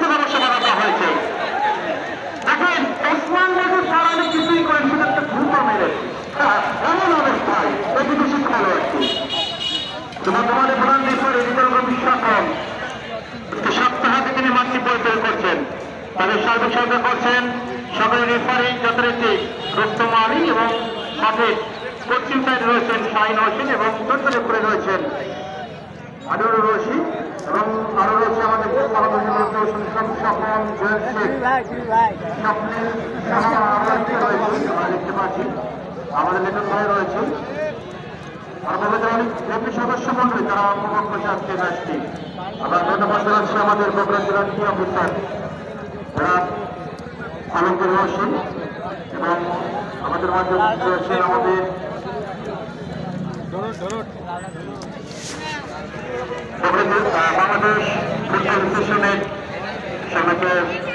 থেকে বসে হয়েছে। দেখেন ওসমান কিছুই করেন শুধু একটা ভূত মেরে। হ্যাঁ, রেফারি বিতর্ক বিশ্বাসন তিনি মাঠটি পরিচয় করছেন তাদের সার্বিক সহায়তা করছেন সকলের রেফারি যথারীতি রুস্তম আলী এবং সাথে পশ্চিম সাইডে রয়েছেন শাহিন হোসেন এবং চোদ্দ রেফারি রয়েছেন আনুরুর রশিদ এবং আরও রয়েছে আমাদের স্বপন জয়েল শেখ স্বপ্নের সহ আমরা দেখতে রয়েছি আমরা দেখতে পাচ্ছি আমাদের লেখক ভাই রয়েছে আর অনেক সদস্য মন্ডলী তারা উপভোগ করছে আজকে ম্যাচটি আমরা ধন্যবাদ আমাদের বগুড়া জেলার কি অফিসার যারা এবং আমাদের মাঝে রয়েছে আমাদের ফুটবল অ্যাসোসিয়েশনের সবাইকে